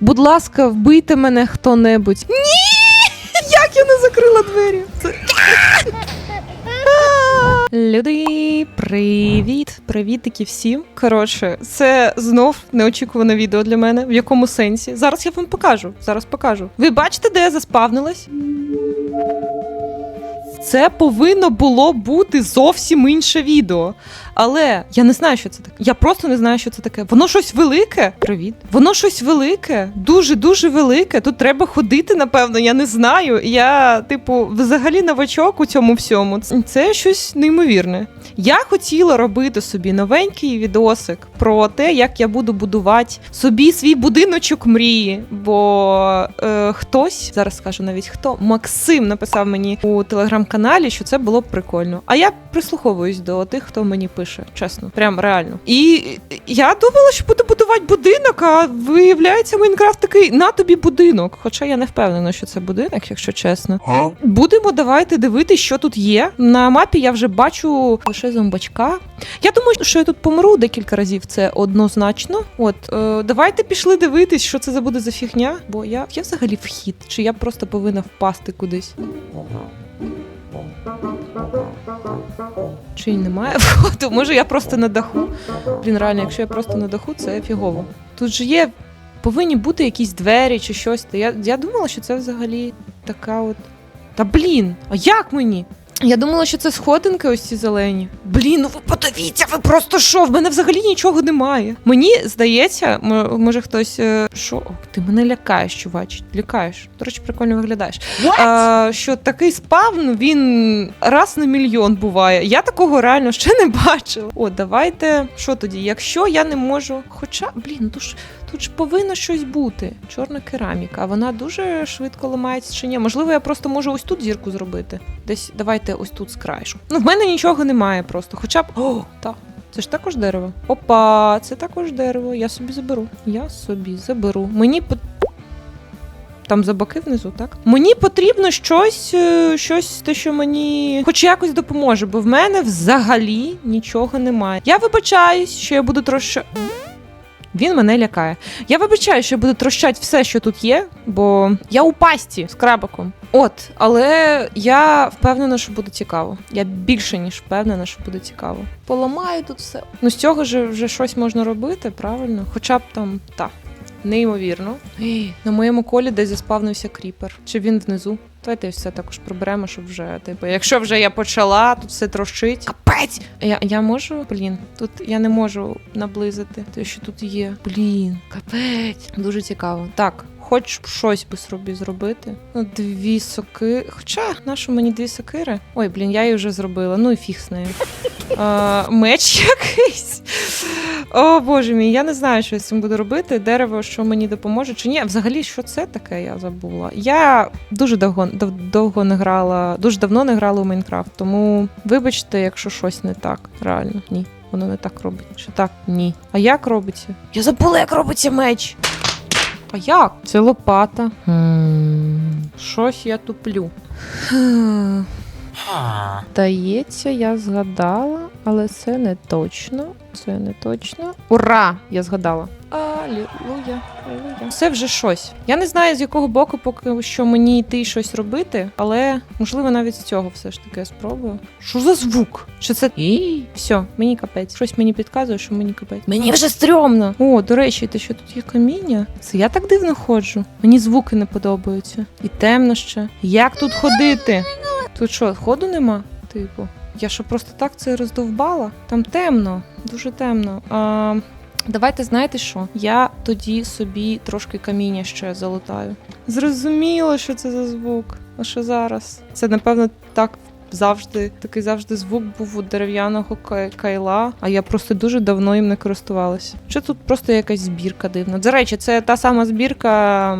Будь ласка, вбийте мене хто-небудь. Ні! Як я не закрила двері? Це... Люди, привіт! Привітики всім. Коротше, це знов неочікуване відео для мене. В якому сенсі? Зараз я вам покажу. Зараз покажу. Ви бачите, де я заспавнилась? Це повинно було бути зовсім інше відео. Але я не знаю, що це таке. Я просто не знаю, що це таке. Воно щось велике. Привіт. Воно щось велике, дуже дуже велике. Тут треба ходити, напевно. Я не знаю. Я, типу, взагалі новачок у цьому всьому. Це щось неймовірне. Я хотіла робити собі новенький відосик про те, як я буду будувати собі свій будиночок мрії. Бо е, хтось зараз скажу навіть хто Максим написав мені у телеграм-каналі, що це було б прикольно. А я прислуховуюсь до тих, хто мені пише, чесно, прям реально. І я думала, що буду будувати будинок, а виявляється, Майнкрафт такий на тобі будинок. Хоча я не впевнена, що це будинок, якщо чесно. Будемо давайте дивитися, що тут є. На мапі я вже бачу лише зомбачка. Я думаю, що я тут помру декілька разів. Це однозначно. От е, давайте пішли дивитись, що це за буде за фігня. Бо я, я взагалі вхід, чи я просто повинна впасти кудись. Чи й немає входу? Може, я просто на даху. Блін, реально, якщо я просто на даху, це фігово. Тут же є. Повинні бути якісь двері чи щось. Я, я думала, що це взагалі така от. Та блін, а як мені? Я думала, що це сходинки ось ці зелені. Блін, ну ви подивіться, ви просто що? В мене взагалі нічого немає. Мені здається, може хтось. е, Що? Ти мене лякаєш, чувач. Лякаєш. До речі, прикольно виглядаєш. А, що такий спавн він раз на мільйон буває. Я такого реально ще не бачила. О, давайте. Що тоді? Якщо я не можу. Хоча, блін, ну тут ж повинно щось бути. Чорна кераміка. Вона дуже швидко ламається чи ні? Можливо, я просто можу ось тут зірку зробити. Десь давайте ось тут з краєшку. Ну, в мене нічого немає просто. Хоча б. О, так. Це ж також дерево. Опа, це також дерево. Я собі заберу. Я собі заберу. Мені по- там за боки внизу, так? Мені потрібно щось, е, щось, те, що мені хоч якось допоможе, бо в мене взагалі нічого немає. Я вибачаюсь, що я буду трошки. Він мене лякає. Я вибачаю, що буду трощати все, що тут є, бо я у пасті з крабиком. От, але я впевнена, що буде цікаво. Я більше ніж впевнена, що буде цікаво. Поламаю тут все. Ну з цього ж вже щось можна робити, правильно? Хоча б там так. Неймовірно. На моєму колі десь заспавнився кріпер. Чи він внизу? Давайте все також приберемо, щоб вже, типу, якщо вже я почала, тут все трощить. Капець! Я, я можу? Блін, тут я не можу наблизити те, що тут є. Блін, капець. Дуже цікаво. Так. Хоч щось би собі зробити. Ну, дві соки. Хоча, нащо мені дві сокири? Ой, блін, я її вже зробила. Ну і фіг з нею. А, меч якийсь. О, боже мій, я не знаю, що я з цим буду робити. Дерево, що мені допоможе, чи ні. Взагалі, що це таке, я забула. Я дуже довго, дов- довго не грала, дуже давно не грала у Майнкрафт, тому вибачте, якщо щось не так. Реально, ні. Воно не так робить. Що так? Ні. А як робиться? Я забула, як робиться меч. А як? Це лопата. Щось я туплю. Здається, я згадала, але це не точно. Це не точно. Ура! Я згадала. Алілуя, алілуя. Це вже щось. Я не знаю, з якого боку поки що мені йти щось робити, але можливо навіть з цього все ж таки я спробую. Що за звук? Що це? І все, мені капець. Щось мені підказує, що мені капець. Мені вже стрьомно. О, до речі, те, що тут є каміння. Це я так дивно ходжу. Мені звуки не подобаються. І темно ще. Як тут ходити? Тут що, ходу нема? Типу. Я що просто так це роздовбала? Там темно, дуже темно. А, давайте знаєте що? Я тоді собі трошки каміння ще залутаю. Зрозуміло, що це за звук. А що зараз? Це напевно так. Завжди такий завжди звук був у дерев'яного кайла, а я просто дуже давно їм не користувалася. Що тут просто якась збірка дивна. До речі, це та сама збірка,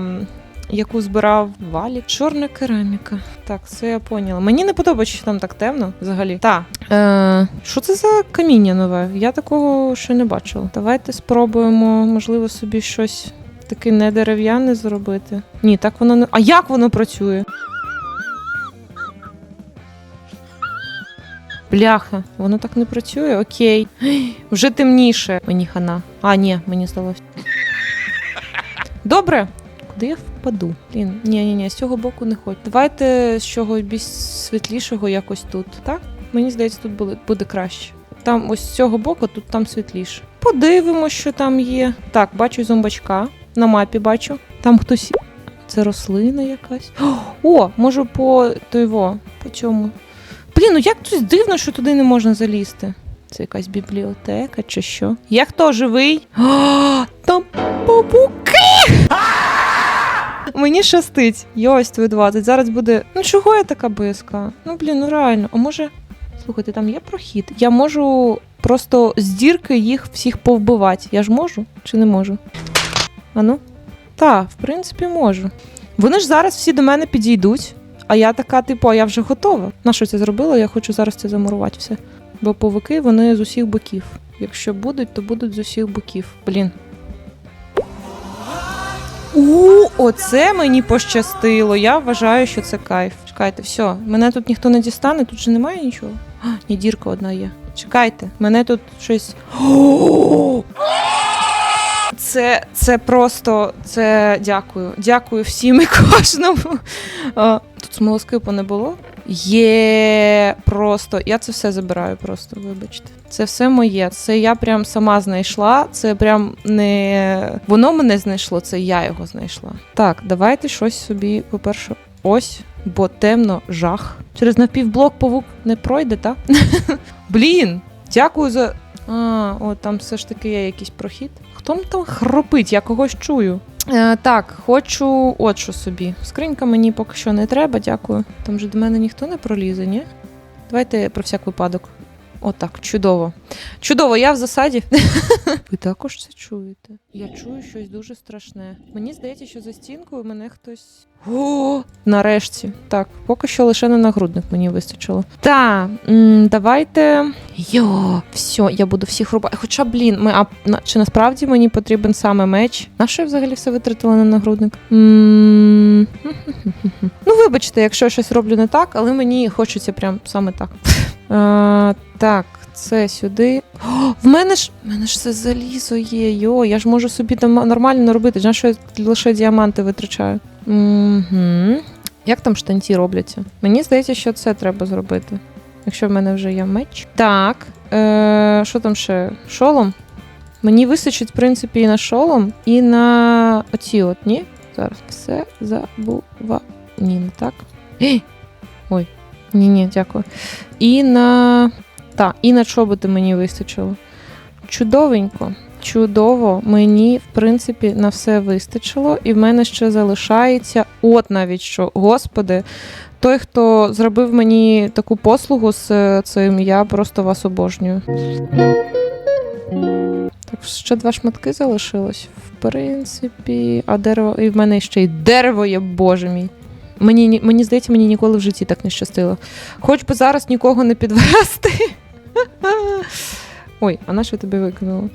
яку збирав Валік. Чорна кераміка. Так, це я поняла. Мені не подобається, що там так темно взагалі. Так. Е, що це за каміння нове? Я такого ще не бачила. Давайте спробуємо, можливо, собі щось таке не дерев'яне зробити. Ні, так воно не. А як воно працює? Бляха, воно так не працює? Окей. Вже темніше. Мені хана. А, ні, мені здалося. Добре. Куди я впаду? Блін, ні, ні, ні, з цього боку не хочу. Давайте з чого більш світлішого якось тут. Так? Мені здається, тут буде, краще. Там ось з цього боку, тут там світліше. Подивимось, що там є. Так, бачу зомбачка. На мапі бачу. Там хтось. Це рослина якась. О, можу по той во, по цьому. Блін, ну як тут дивно, що туди не можна залізти. Це якась бібліотека чи що? Я хто живий? А, там павуки! Мені щастить. Йось твій 20. Зараз буде. Ну чого я така близька? Ну блін, ну реально. А може. Слухайте, там є прохід. Я можу просто з дірки їх всіх повбивати. Я ж можу чи не можу? А ну? Та, в принципі, можу. Вони ж зараз всі до мене підійдуть, а я така, типу, а я вже готова. На що це зробила? Я хочу зараз це замурувати все. Бо павуки вони з усіх боків. Якщо будуть, то будуть з усіх боків. Блін. У, оце мені пощастило. Я вважаю, що це кайф. Чекайте, все, мене тут ніхто не дістане, тут же немає нічого. А, ні, дірка одна є. Чекайте, мене тут щось. Це, це просто це дякую. Дякую всім і кожному. Тут смолоскипу не було. Є просто. Я це все забираю, просто, вибачте. Це все моє. Це я прям сама знайшла. Це прям не воно мене знайшло, це я його знайшла. Так, давайте щось собі, по-перше, ось, бо темно, жах. Через навпівблок павук не пройде, так? Блін, дякую за. А, о, там все ж таки є якийсь прохід. Хто там хропить? Я когось чую. Е, так, хочу от що собі. Скринька мені поки що не треба, дякую. Там же до мене ніхто не пролізе, ні? Давайте про всяк випадок. Отак, чудово. Чудово, я в засаді. Ви також це чуєте? Я чую щось дуже страшне. Мені здається, що за стінкою мене хтось. О, нарешті. Так, поки що лише на нагрудник мені вистачило. Так, м, давайте. Йо, все, я буду всіх рубати. Хоча, блін, ми, а на- чи насправді мені потрібен саме меч? На що я взагалі все витратила на нагрудник? Ну, вибачте, якщо я щось роблю не так, але мені хочеться прям саме так. Так, це сюди. О, в мене ж в мене ж це залізо є. Йо, я ж можу собі там нормально наробити. Знаєш, що я лише діаманти витрачаю. Угу. Як там штанці робляться? Мені здається, що це треба зробити. Якщо в мене вже є меч. Так. Е, що там ще? Шолом? Мені вистачить, в принципі, і на шолом, і на оці от, ні? Зараз все забува. Ні, не так. Ой. Ні, ні, дякую. І на. Так, і на чоботи мені вистачило. Чудовенько. Чудово, мені, в принципі, на все вистачило, і в мене ще залишається, от навіть що, господи, той, хто зробив мені таку послугу з е, цим, я просто вас обожнюю. Так, ще два шматки залишилось. В принципі, а дерево. І в мене ще й дерево є, боже мій. Мені, мені здається, мені ніколи в житті так не щастило. Хоч би зараз нікого не підвести. Ой, а на що я тобі викинула?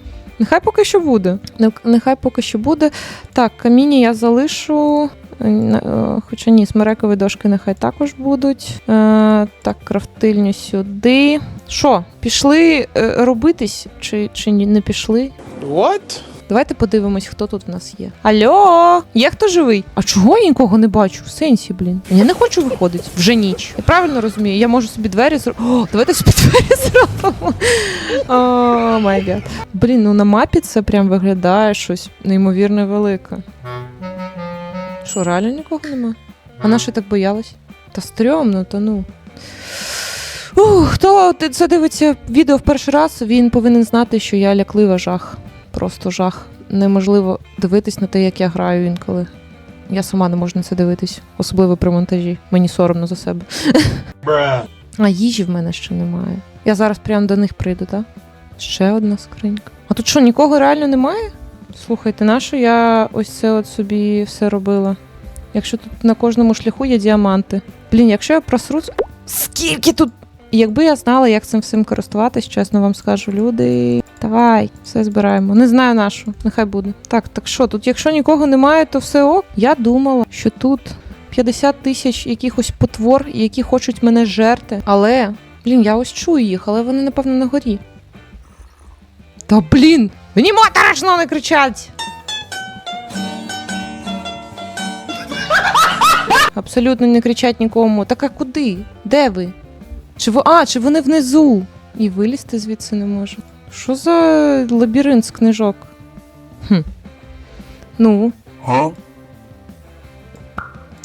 Нехай поки що буде. Нехай поки що буде. Так, каміння я залишу. Е, е, Хоча ні, смерекові дошки нехай також будуть. Е, так, крафтильню сюди. Що, пішли е, робитись? Чи, чи ні, не пішли? What? Давайте подивимось, хто тут в нас є. Алло, є хто живий? А чого я нікого не бачу? В сенсі, блін. Я не хочу виходити. Вже ніч. Я правильно розумію, я можу собі двері зробити. О, давайте собі двері зробимо. О, май гад. Блін, ну на мапі це прям виглядає щось неймовірно велике. Що, реально нікого нема? А на що так боялась? Та стрьомно, та ну. Ух, хто це дивиться відео в перший раз, він повинен знати, що я ляклива жах. Просто жах. Неможливо дивитись на те, як я граю інколи. Я сама не можу на це дивитись, особливо при монтажі. Мені соромно за себе. А їжі в мене ще немає. Я зараз прямо до них прийду, так? Ще одна скринька. А тут що, нікого реально немає? Слухайте, на що я ось це от собі все робила? Якщо тут на кожному шляху є діаманти. Блін, якщо я просру. Скільки тут? Якби я знала, як цим всім користуватись, чесно вам скажу, люди. Давай, все збираємо. Не знаю на що, нехай буде. Так, так що, тут, якщо нікого немає, то все ок. Я думала, що тут 50 тисяч якихось потвор, які хочуть мене жерти. Але, блін, я ось чую їх, але вони, напевно, на горі. Та блін! Мені моторошно не кричать! Абсолютно не кричать нікому. Так а куди? Де ви? Чи ви. А, чи вони внизу? І вилізти звідси не можу. Що за лабіринт з книжок? Хм. Ну. Huh?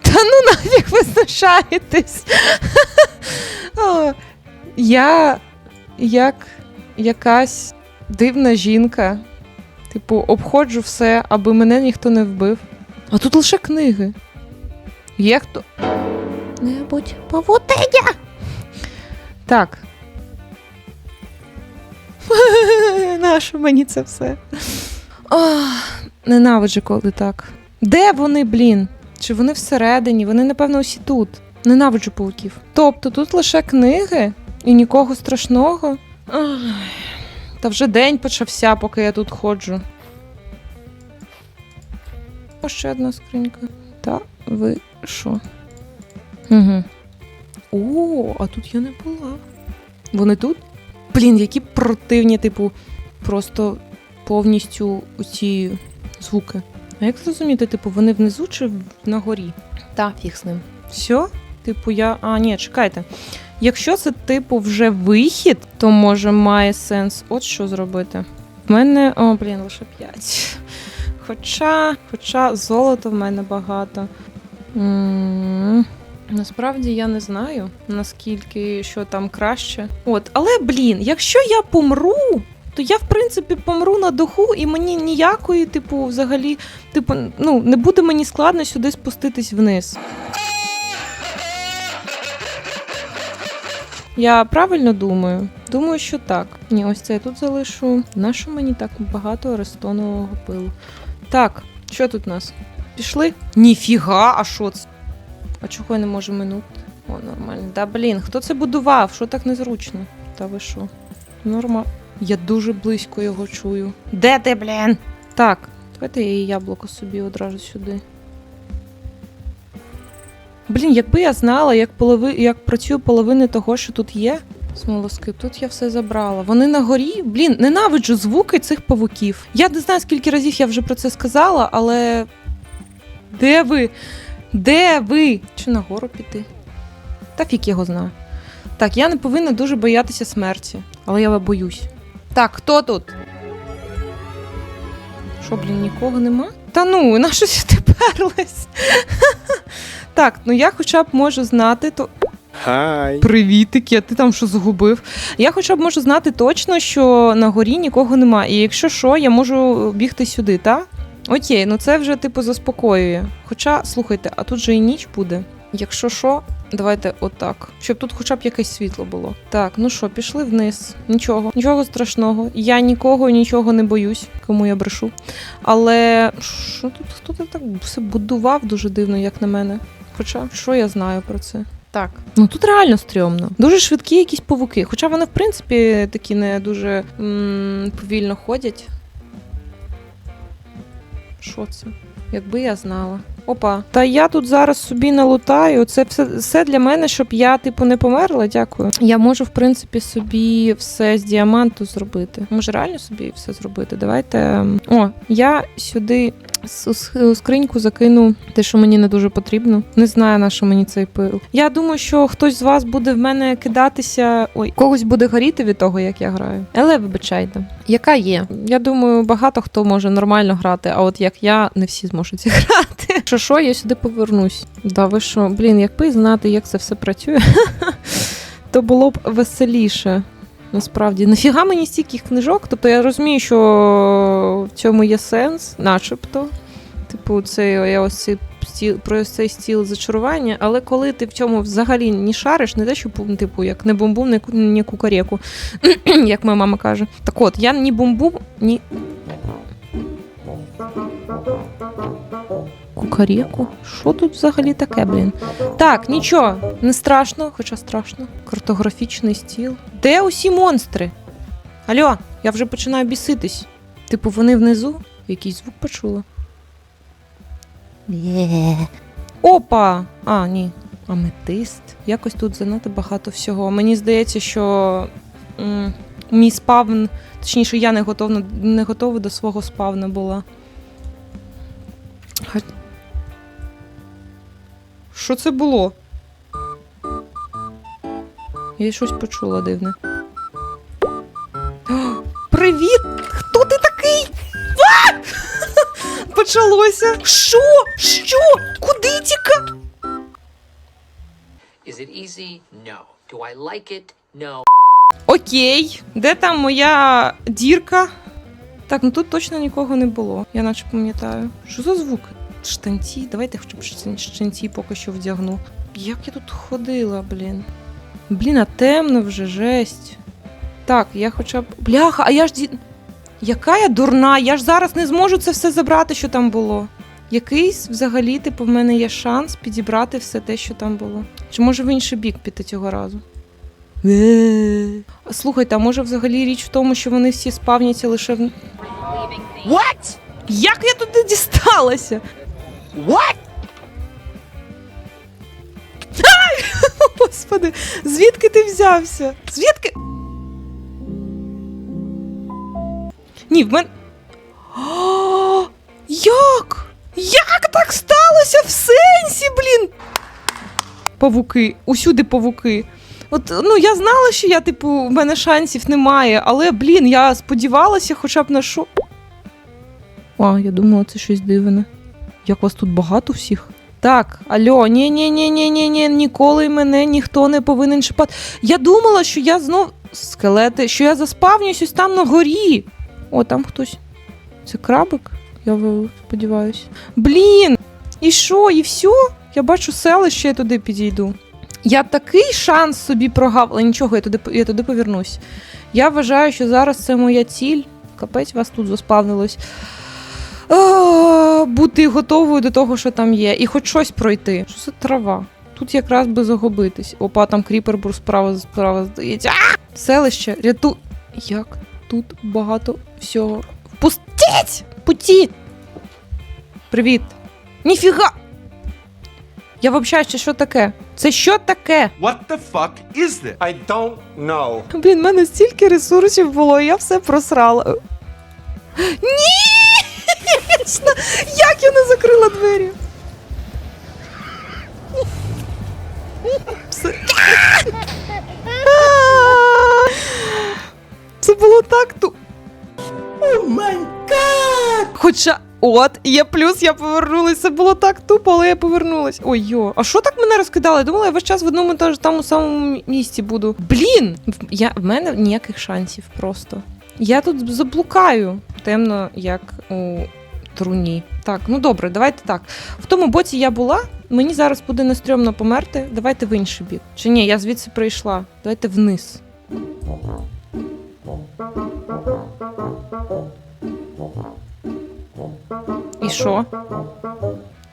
Та ну нафіг ви знущаєтесь. Я як якась дивна жінка. Типу, обходжу все, аби мене ніхто не вбив. А тут лише книги. Є хто. Небудь павутиня. Так. Нащо мені це все? Ах, ненавиджу, коли так. Де вони, блін? Чи вони всередині? Вони, напевно, усі тут. Ненавиджу пауків. Тобто тут лише книги і нікого страшного. Ах, Та вже день почався, поки я тут ходжу. О, ще одна скринька. Та ви що? Угу. О, а тут я не була. Вони тут? Блін, які противні, типу, просто повністю ці звуки. А як зрозуміти, типу, вони внизу чи на горі? Та, фіг з ним. Все? Типу, я. А, ні, чекайте. Якщо це, типу, вже вихід, то може має сенс от що зробити. В мене. О, блін, лише 5. Хоча, хоча золота в мене багато. м Насправді я не знаю, наскільки що там краще. От, але блін, якщо я помру, то я в принципі помру на духу, і мені ніякої, типу, взагалі, типу, ну не буде мені складно сюди спуститись вниз. Я правильно думаю? Думаю, що так. Ні, ось це я тут залишу. Нащо мені так багато арестонового пилу? Так, що тут у нас? Пішли? Ніфіга, а що це? А чого я не можу минути? О, нормально. Да блін, хто це будував? Що так незручно? Та ви що? Норма. Я дуже близько його чую. Де ти, блін? Так, давайте я і яблуко собі одразу сюди. Блін, якби я знала, як, полови... як працює половина того, що тут є. Смолоскип, тут я все забрала. Вони на горі. Блін, ненавиджу звуки цих павуків. Я не знаю, скільки разів я вже про це сказала, але. Де ви? Де ви? Чи нагору піти? Та фік його знає. Так, я не повинна дуже боятися смерті, але я боюсь. Так, хто тут? Що, блін, нікого нема? Та ну, на що сюди перлись? Так, ну я хоча б можу знати, то. Hi. Привітики, а ти там що загубив? Я хоча б можу знати точно, що на горі нікого нема. І якщо що, я можу бігти сюди, так? Окей, ну це вже типу заспокоює. Хоча, слухайте, а тут же і ніч буде. Якщо що, давайте отак. Щоб тут хоча б якесь світло було. Так, ну що, пішли вниз. Нічого, нічого страшного. Я нікого нічого не боюсь, кому я брешу. Але що тут хто тут так все будував дуже дивно, як на мене. Хоча що я знаю про це? Так. Ну тут реально стрьомно. Дуже швидкі якісь павуки. Хоча вони, в принципі, такі не дуже м- повільно ходять. Що це? Якби я знала. Опа. Та я тут зараз собі налутаю. Це все, все для мене, щоб я, типу, не померла. Дякую. Я можу, в принципі, собі все з діаманту зробити. Може, реально собі все зробити. Давайте. ем, О, я сюди у скриньку закину те, що мені не дуже потрібно. Не знаю, на що мені цей пил. Я думаю, що хтось з вас буде в мене кидатися. Ой, когось буде горіти від того, як я граю. Але вибачайте, яка є. Я думаю, багато хто може нормально грати, а от як я, не всі зможуть зіграти. Що що, я сюди повернусь. Да, ви що, блін, якби знати, як це все працює, то було б веселіше. Насправді, нафіга мені стільки книжок? Тобто я розумію, що в цьому є сенс, начебто. Типу, це я ось цей стіл про цей стіл зачарування, але коли ти в цьому взагалі не шариш, не те, що типу, як не бомбу, не, ку- ні кукареку, як моя мама каже. Так от, я ні бомбу, ні. Кукареку? Що тут взагалі таке, блін? Так, нічого, не страшно, хоча страшно. Картографічний стіл. Де усі монстри? Алло, я вже починаю біситись. Типу, вони внизу? Якийсь звук почула. Опа! А, ні. Аметист. Якось тут занадто багато всього. Мені здається, що м, мій спавн, точніше, я не готова, не готова до свого спавна була. Що це було? Я щось почула дивне. Привіт! Хто ти такий? А! Почалося. Що? Що? Куди тіка? Is it easy? No. Do I like it? No. Окей, де там моя дірка? Так, ну тут точно нікого не було. Я наче пам'ятаю. Що за звук? Штанці, давайте хоча б штанці поки що вдягну. Як я тут ходила, блін. Блін, а темно вже, жесть. Так, я хоча б. Бляха, а я ж ді... Яка я дурна, я ж зараз не зможу це все забрати, що там було. Якийсь взагалі, типу, в мене є шанс підібрати все те, що там було. Чи може в інший бік піти цього разу? Слухайте, а може взагалі річ в тому, що вони всі спавняться лише в. What? Як я туди дісталася? What? Господи, звідки ти взявся? Звідки? Ні, в мене. Як? Як так сталося в сенсі, блін? Павуки, усюди павуки. От, ну, я знала, що я, типу, в мене шансів немає, але, блін, я сподівалася хоча б на що. А, я думала, це щось дивне. Як вас тут багато всіх? Так, алло, ні, ні, ні, ні, ні, ні, ніколи мене ніхто не повинен шипати. Я думала, що я знов скелети, що я заспавнюсь ось там на горі. О, там хтось. Це крабик? Я сподіваюся. Блін! І що, і все? Я бачу селище, я туди підійду. Я такий шанс собі прогав, але нічого, я туди, я туди повернусь. Я вважаю, що зараз це моя ціль. Капець вас тут заспавнилось. А, бути готовою до того, що там є, і хоч щось пройти. Що це трава? Тут якраз би загубитись. Опа, там кріпер був справа, справа здається. Селище, ряту. Як тут багато всього. Впустіть! Путі! Привіт! Ніфіга! Я взагалі, ще що таке? Це що таке? What the fuck is this? I don't know. Блін, в мене стільки ресурсів було, я все просрала. Ні! Ясно! Як я не закрила двері? Це було так ту. О май гад! Хоча. От, є плюс, я повернулася. Це було так тупо, але я повернулась. Ой, йо. А що так мене розкидали? Думала, я весь час в одному та ж тому самому місці буду. Блін! Я, в мене ніяких шансів просто. Я тут заблукаю. Темно, як у труні. Так, ну добре, давайте так. В тому боці я була. Мені зараз буде нестрьомно померти. Давайте в інший бік. Чи ні, я звідси прийшла. Давайте вниз. І що?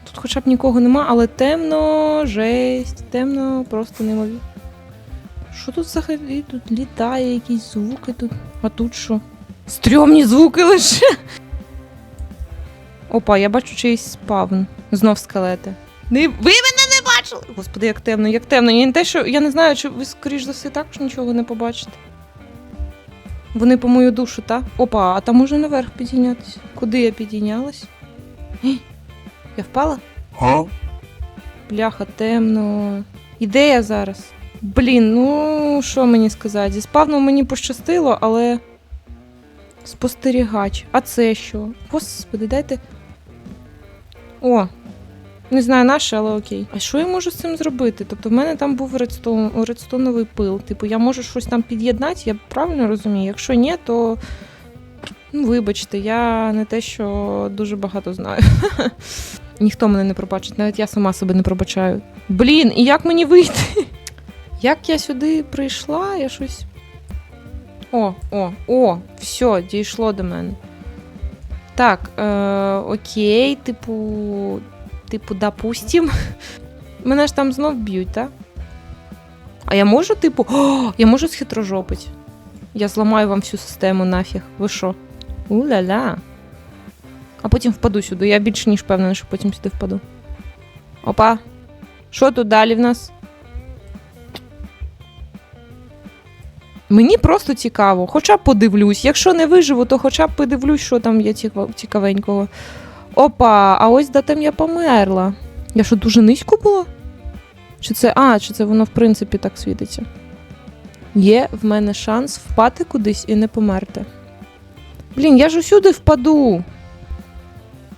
Тут хоча б нікого нема, але темно, жесть, темно, просто неймовірно. Що тут взагалі? Тут літає, якісь звуки тут. А тут що? Стрьомні звуки лише. Опа, я бачу чийсь спавн. Знов скелети. Не... Ви мене не бачили! Господи, як темно, як темно. Я не те, що я не знаю, чи ви, скоріш за все, також нічого не побачите. Вони по мою душу, так? Опа, а там можна наверх підійнятися. Куди я підійнялась? Я впала? Huh? Бляха, темно. І де я зараз? Блін, ну що мені сказати? Зі спавном мені пощастило, але. Спостерігач. А це що? Господи, дайте. О! Не знаю наше, але окей. А що я можу з цим зробити? Тобто в мене там був редстон, редстоновий пил. Типу, я можу щось там під'єднати, я правильно розумію? Якщо ні, то. Ну, вибачте, я не те, що дуже багато знаю. Ніхто мене не пробачить, навіть я сама себе не пробачаю. Блін, і як мені вийти? Як я сюди прийшла, я щось. О, о, о, все, дійшло до мене. Так, е, окей, типу. Типу, допустим. Мене ж там знов б'ють, так? А я можу, типу. О, я можу схитрожопить. Я зламаю вам всю систему нафіг. Ви що? У-ля-ля. А потім впаду сюди. Я більше ніж впевнена, що потім сюди впаду. Опа. Що тут далі в нас? Мені просто цікаво, хоча б подивлюсь. Якщо не виживу, то хоча б подивлюсь, що там є цікавенького. Опа, а ось де там я померла. Я що дуже низько була? Чи це. А, чи це воно в принципі так світиться? Є в мене шанс впати кудись і не померти. Блін, я ж усюди впаду.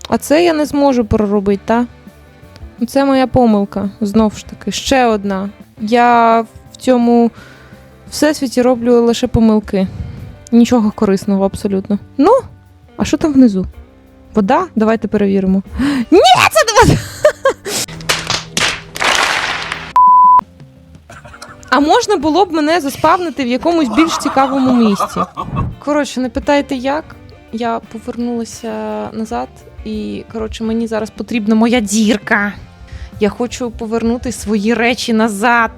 А це я не зможу проробити, та? Це моя помилка. Знов ж таки, ще одна. Я в цьому всесвіті роблю лише помилки. Нічого корисного абсолютно. Ну, а що там внизу? Вода? Давайте перевіримо. Ні, це не вода! А можна було б мене заспавнити в якомусь більш цікавому місці. Коротше, не питайте як. Я повернулася назад, і коротше, мені зараз потрібна моя дірка. Я хочу повернути свої речі назад.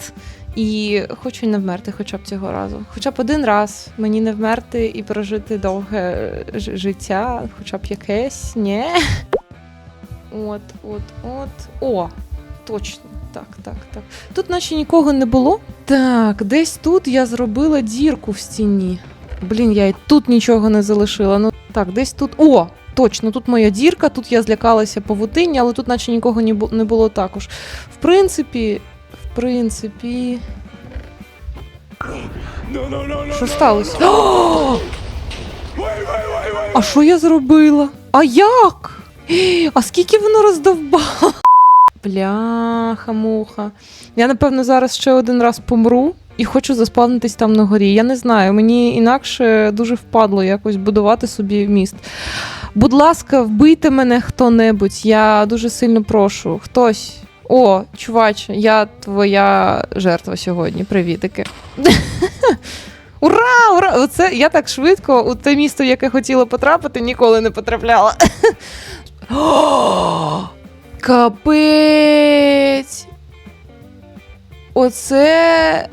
І хочу не вмерти хоча б цього разу. Хоча б один раз мені не вмерти і прожити довге життя, хоча б якесь, ні. От, от, от. О, точно. Так, так, так. Тут наче нікого не було. Так, десь тут я зробила дірку в стіні. Блін, я і тут нічого не залишила. Ну так, десь тут. О! Точно, тут моя дірка, тут я злякалася павутиння, але тут наче нікого не було також. В принципі, принципі. Що сталося? А що я зробила? А як? А скільки воно роздовбало? Бляха-муха. Я, напевно, зараз ще один раз помру і хочу заспавнитись там на горі. Я не знаю, мені інакше дуже впадло якось будувати собі міст. Будь ласка, вбийте мене хто-небудь. Я дуже сильно прошу. Хтось. О, чувач, я твоя жертва сьогодні. Привітики. Ура! Ура! Оце я так швидко у те місто, в яке хотіла потрапити, ніколи не потрапляла. Капець. Оце.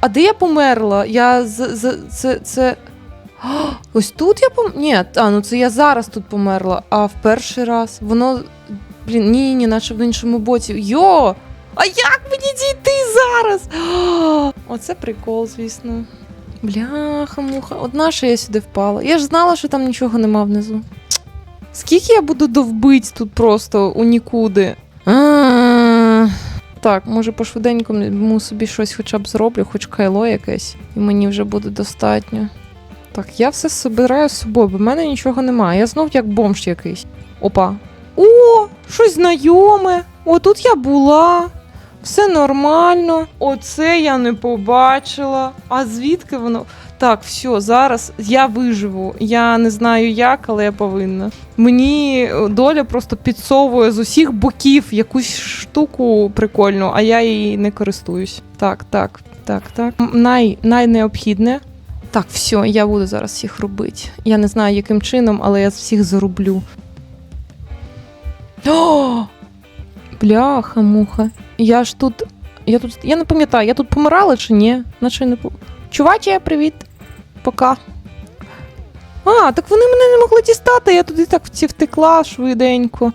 А де я померла? Я з, з це. це... Ось тут я пом... Ні, а, ну це я зараз тут померла, а в перший раз воно. Блін, ні, ні, наче в іншому боці. Йо! А як мені дійти зараз? Оце прикол, звісно. Бляха, муха. Одна що я сюди впала. Я ж знала, що там нічого нема внизу. Скільки я буду довбить тут просто у нікуди? Так, може пошвиденькому собі щось хоча б зроблю, хоч кайло якесь, і мені вже буде достатньо. Так, я все собираю з собою, бо в мене нічого немає. Я знов як бомж якийсь. Опа. О, щось знайоме. О, тут я була. Все нормально. Оце я не побачила. А звідки воно? Так, все, зараз я виживу. Я не знаю як, але я повинна. Мені е, доля просто підсовує з усіх боків якусь штуку прикольну, а я її не користуюсь. Так, так, так, так. Най, найнеобхідне. Так, все, я буду зараз всіх робити. Я не знаю, яким чином, але я всіх зарублю. Бляха, муха. Я ж тут. Я тут. Я не пам'ятаю, я тут помирала чи ні? Наче не. Чуваче, привіт. Пока. А, так вони мене не могли дістати, я туди так втекла швиденько.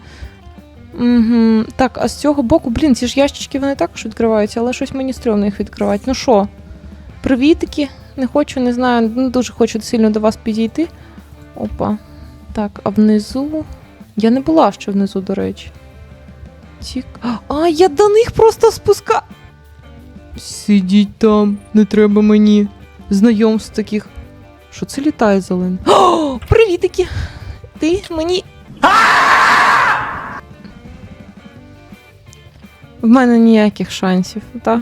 Угу. Так, а з цього боку, блін, ці ж ящички вони також відкриваються, але щось мені стрьомно їх відкривати. Ну що, привітики. Не хочу, не знаю, не дуже хочу сильно до вас підійти. Опа. Так, а внизу. Я не була ще внизу, до речі. Цік... А, я до них просто спуска. Сидіть там, не треба мені. Знайомств таких. Що це літає зелено? О, привітики! Ти мені. В мене ніяких шансів, так?